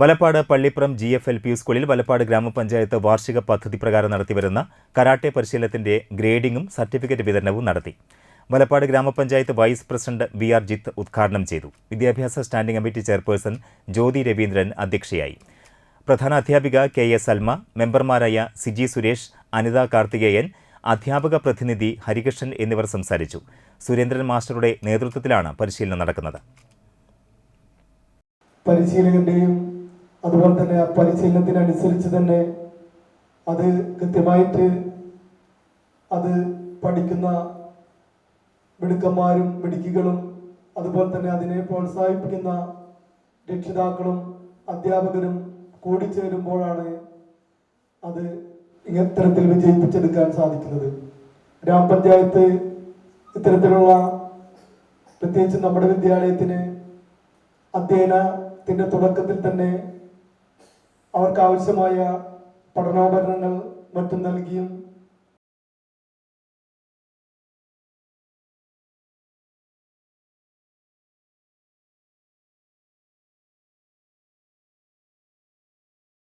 Valappad Pallippuram G F L P സ്കൂളിൽ വലപ്പാട് ഗ്രാമപഞ്ചായത്ത് വാർഷിക പദ്ധതി പ്രകാരം നടത്തിവരുന്ന കരാട്ടെ പരിശീലനത്തിന്റെ ഗ്രേഡിംഗും സർട്ടിഫിക്കറ്റ് വിതരണവും നടത്തി. വലപ്പാട് ഗ്രാമപഞ്ചായത്ത് vice president V R Jith ഉദ്ഘാടനം ചെയ്തു. വിദ്യാഭ്യാസ standing committee chairperson Jyothi Raveendran അധ്യക്ഷയായി. പ്രധാന അധ്യാപിക കെ എ സൽമ മെമ്പർമാരായ സിജി സുരേഷ് അനിത കാർത്തികേയൻ അധ്യാപക പ്രതിനിധി ഹരികൃഷ്ണൻ എന്നിവർ സംസാരിച്ചു. സുരേന്ദ്രൻ മാസ്റ്ററുടെ നേതൃത്വത്തിലാണ് പരിശീലനം നടക്കുന്നത്. പരിശീലകന്റെയും അതുപോലെ തന്നെ ആ പരിശീലനത്തിനനുസരിച്ച് തന്നെ അത് കൃത്യമായിട്ട് അത് പഠിക്കുന്ന മിടുക്കന്മാരും മിടുക്കികളും അതുപോലെ തന്നെ അതിനെ പ്രോത്സാഹിപ്പിക്കുന്ന രക്ഷിതാക്കളും അധ്യാപകരും കൂടിച്ചേരുമ്പോഴാണ് അത് ഇത്തരത്തിൽ വിജയിപ്പിച്ചെടുക്കാൻ സാധിക്കുന്നത്. ഗ്രാമപഞ്ചായത്ത് ഇത്തരത്തിലുള്ള പ്രത്യേകിച്ച് നമ്മുടെ വിദ്യാലയത്തിന് അധ്യയനത്തിന്റെ തുടക്കത്തിൽ തന്നെ അവർക്ക് ആവശ്യമായ പഠനോപകരണങ്ങൾ മറ്റും നൽകിയും